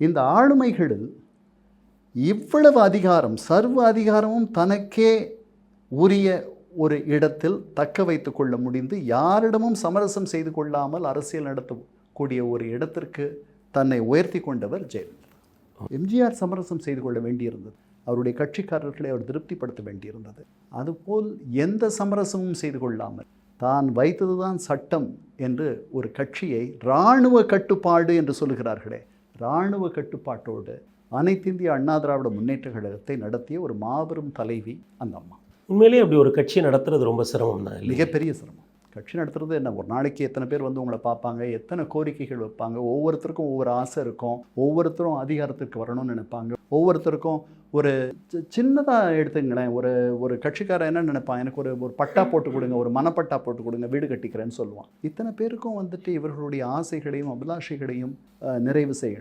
இந்த ஆளுமைகளில் இவ்வளவு அதிகாரம் சர்வ அதிகாரமும் தனக்கே உரிய ஒரு இடத்தில் தக்க வைத்து கொள்ள முடிந்து யாரிடமும் சமரசம் செய்து கொள்ளாமல் அரசியல் நடத்தக்கூடிய ஒரு இடத்திற்கு தன்னை உயர்த்தி கொண்டவர் ஜெயலலிதா. எம்ஜிஆர் சமரசம் செய்து கொள்ள வேண்டியிருந்தது. அவருடைய கட்சிக்காரர்களை அவர் திருப்திப்படுத்த வேண்டியிருந்தது. அதுபோல் எந்த சமரசமும் செய்து கொள்ளாமல் தான் வைத்ததுதான் சட்டம் என்று ஒரு கட்சியை இராணுவ கட்டுப்பாடு என்று சொல்லுகிறார்களே இராணுவ கட்டுப்பாட்டோடு அனைத்திந்திய அண்ணா திராவிட முன்னேற்ற கழகத்தை நடத்திய ஒரு மாபெரும் தலைவி அந்த அம்மா. உண்மையிலேயே அப்படி ஒரு கட்சியை நடத்துறது ரொம்ப சிரமம் தான் மிகப்பெரிய சிரமம். கட்சி நடத்துறது என்ன? ஒரு நாளைக்கு எத்தனை பேர் வந்து உங்களை பார்ப்பாங்க? எத்தனை கோரிக்கைகள் வைப்பாங்க? ஒவ்வொருத்தருக்கும் ஒவ்வொரு ஆசை இருக்கும். ஒவ்வொருத்தரும் அதிகாரத்துக்கு வரணும்னு நினைப்பாங்க. ஒவ்வொருத்தருக்கும் ஒரு சி- சின்னதா எடுத்துங்களேன். ஒரு ஒரு கட்சிக்காரன் என்ன நினைப்பான்? எனக்கு ஒரு ஒரு பட்டா போட்டு கொடுங்க ஒரு மனப்பட்டா போட்டு கொடுங்க வீடு கட்டிக்கிறேன்னு சொல்லுவான். இத்தனை பேருக்கும் வந்துட்டு இவர்களுடைய ஆசைகளையும் அபிலாஷைகளையும் நிறைவு செய்யணும்.